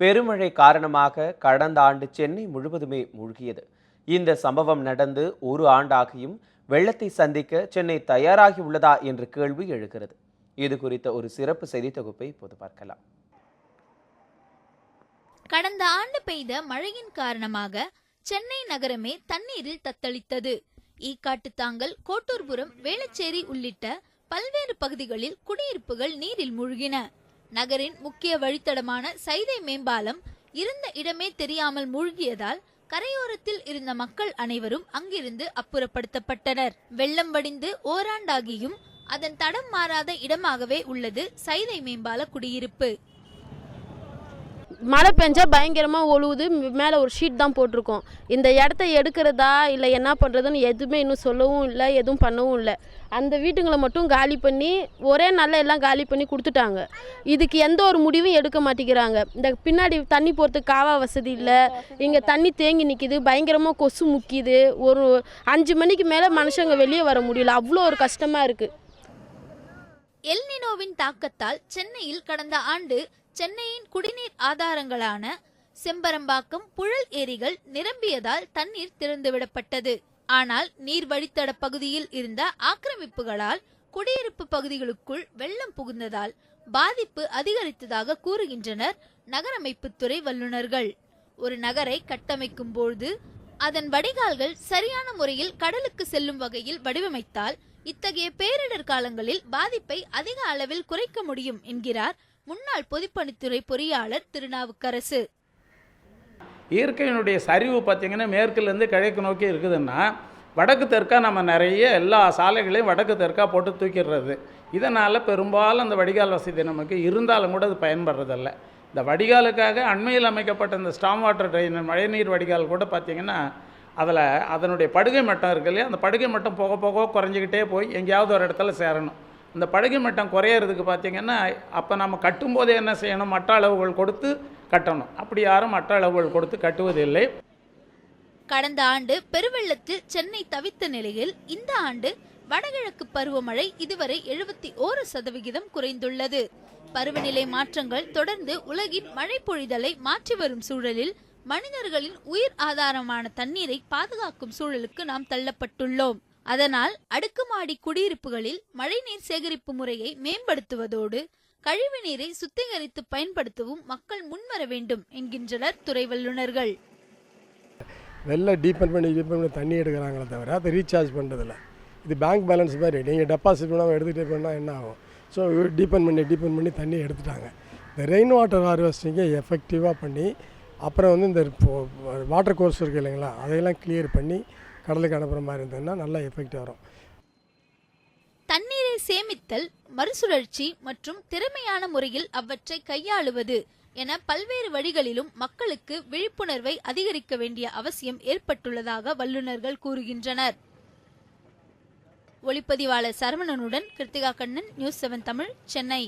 பெருமழை காரணமாக கடந்த ஆண்டு சென்னை முழுவதுமே மூழ்கியது. இந்த சம்பவம் நடந்து ஒரு ஆண்டாகியும் வெள்ளத்தை சந்திக்க சென்னை தயாராகி உள்ளதா என்ற கேள்வி எழுகிறது. இது குறித்த ஒரு சிறப்பு செய்தி தொகுப்பை இப்போது பார்க்கலாம். கடந்த ஆண்டு பெய்த மழையின் காரணமாக சென்னை நகரமே தண்ணீரில் தத்தளித்தது. ஈக்காட்டுத்தாங்கல் கோட்டூர்புரம் வேளச்சேரி உள்ளிட்ட பல்வேறு பகுதிகளில் குடியிருப்புகள் நீரில் மூழ்கின. நகரின் முக்கிய வழித்தடமான சைதை மேம்பாலம் இருந்த இடமே தெரியாமல் மூழ்கியதால் கரையோரத்தில் இருந்த மக்கள் அனைவரும் அங்கிருந்து அப்புறப்படுத்தப்பட்டனர். வெள்ளம் வடிந்து ஓராண்டாகியும் அதன் தடம் மாறாத இடமாகவே உள்ளது சைதை மேம்பால குடியிருப்பு. மழை பெஞ்சா பயங்கரமாக ஒழுகுது. மேலே ஒரு ஷீட் தான் போட்டிருக்கோம். இந்த இடத்த எடுக்கிறதா இல்லை என்ன பண்ணுறதுன்னு எதுவுமே இன்னும் சொல்லவும் இல்லை எதுவும் பண்ணவும் இல்லை. அந்த வீட்டுங்களை மட்டும் காலி பண்ணி ஒரே நாளில் எல்லாம் காலி பண்ணி கொடுத்துட்டாங்க. இதுக்கு எந்த ஒரு முடிவும் எடுக்க மாட்டேங்கிறாங்க. இந்த பின்னாடி தண்ணி போகிறதுக்கு காவா வசதி இல்லை. இங்கே தண்ணி தேங்கி நிற்கிது பயங்கரமாக கொசு முக்கிது. ஒரு அஞ்சு மணிக்கு மேலே மனுஷங்க வெளியே வர முடியல. அவ்வளோ ஒரு கஷ்டமாக இருக்குது எல்னினோவின் தாக்கத்தால் சென்னையில் கடந்த ஆண்டு சென்னையின் குடிநீர் ஆதாரங்களான செம்பரம்பாக்கம் புழல் ஏரிகள் நிரம்பியதால் தண்ணீர் திறந்துவிடப்பட்டது. ஆனால் நீர் வழித்தட பகுதியில் இருந்த ஆக்கிரமிப்புகளால் குடியிருப்பு பகுதிகளுக்குள் வெள்ளம் புகுந்ததால் பாதிப்பு அதிகரித்ததாக கூறுகின்றனர் நகரமைப்புத்துறை வல்லுநர்கள். ஒரு நகரை கட்டமைக்கும் பொழுது அதன் வடிகால்கள் சரியான முறையில் கடலுக்கு செல்லும் வகையில் வடிவமைத்தால் இத்தகைய பேரிடர் காலங்களில் பாதிப்பை அதிக அளவில் குறைக்க முடியும் என்கிறார் முன்னாள் பொதுப்பணித்துறை பொறியாளர் திருநாவுக்கரசு. இயற்கையினுடைய சரிவு பார்த்திங்கன்னா மேற்குலேருந்து கிழக்கு நோக்கி இருக்குதுன்னா வடக்கு தெற்கா நம்ம நிறைய எல்லா சாலைகளையும் வடக்கு தெற்கா போட்டு தூக்கிடுறது. இதனால் பெரும்பாலும் அந்த வடிகால் வசதி நமக்கு இருந்தாலும் கூட அது பயன்படுறதில்ல. இந்த வடிகாலுக்காக அண்மையில் அமைக்கப்பட்ட இந்த ஸ்டாம் வாட்டர் ட்ரெயின் மழைநீர் வடிகால் கூட பார்த்திங்கன்னா அதில் அதனுடைய படுகை மட்டம் இருக்கு இல்லையா? அந்த படுகை மட்டம் போக போக குறைஞ்சிக்கிட்டே போய் எங்கேயாவது ஒரு இடத்துல சேரணும். இந்த படுகை மட்டம் குறையிறதுக்கு பார்த்திங்கன்னா அப்போ நம்ம கட்டும்போதே என்ன செய்யணும்? மட்ட அளவுகள் கொடுத்து கட்டணும். அப்படி யாரும் மட்ட அளவுகள் கொடுத்து கட்டுவதில்லை. கடந்த ஆண்டு பெருவெள்ளத்தில் சென்னை தவித்த நிலையில் இந்த ஆண்டு வடகிழக்கு பருவமழை இதுவரை எழுபத்தி ஓரு சதவிகிதம் குறைந்துள்ளது. பருவநிலை மாற்றங்கள் தொடர்ந்து உலகின் மழை பொழிதலை மாற்றி வரும் சூழலில் மனிதர்களின் உயிர் ஆதாரமான தண்ணீரை பாதுகாக்கும் சூழலுக்கு நாம் தள்ளப்பட்டுள்ளோம். அதனால் அடுக்குமாடி குடியிருப்புகளில் மழைநீர் சேகரிப்பு முறையை மேம்படுத்துவதோடு கழிவு நீரை சுத்திகரித்து பயன்படுத்தவும் மக்கள் முன்வர வேண்டும் என்கின்றனர் துறை வல்லுநர்கள் வெள்ளம் டீப்பன் பண்ணி டீப்பன் பண்ணி தண்ணி எடுக்கிறாங்களே தவிர அதை ரீசார்ஜ் பண்ணுறதில்ல இது பேங்க் பேலன்ஸ் மாதிரி. நீங்கள் டெபாசிட் பண்ணாமல் எடுத்துகிட்டே போனால் என்ன ஆகும்? ஸோ டீப்பன் பண்ணி டீப்பன் பண்ணி தண்ணி எடுத்துட்டாங்க. இந்த ரெயின் வாட்டர் ஹார்வெஸ்டிங்கை எஃபெக்டிவாக பண்ணி அப்புறம் வந்து இந்த வாட்டர் கோர்ஸ் இருக்குது இல்லைங்களா அதையெல்லாம் கிளியர் பண்ணி கடலுக்கு அனுப்புகிற மாதிரி இருந்ததுன்னா நல்லா எஃபெக்ட் வரும். தண்ணீரை சேமித்தல் மறுசுழற்சி மற்றும் திறமையான முறையில் அவற்றை கையாளுவது என பல்வேறு வழிகளிலும் மக்களுக்கு விழிப்புணர்வை அதிகரிக்க வேண்டிய அவசியம் ஏற்பட்டுள்ளதாக வல்லுநர்கள் கூறுகின்றனர். ஒளிப்பதிவாளர் சரவணனுடன் கிருத்திகா கண்ணன் நியூஸ் செவன் தமிழ் சென்னை.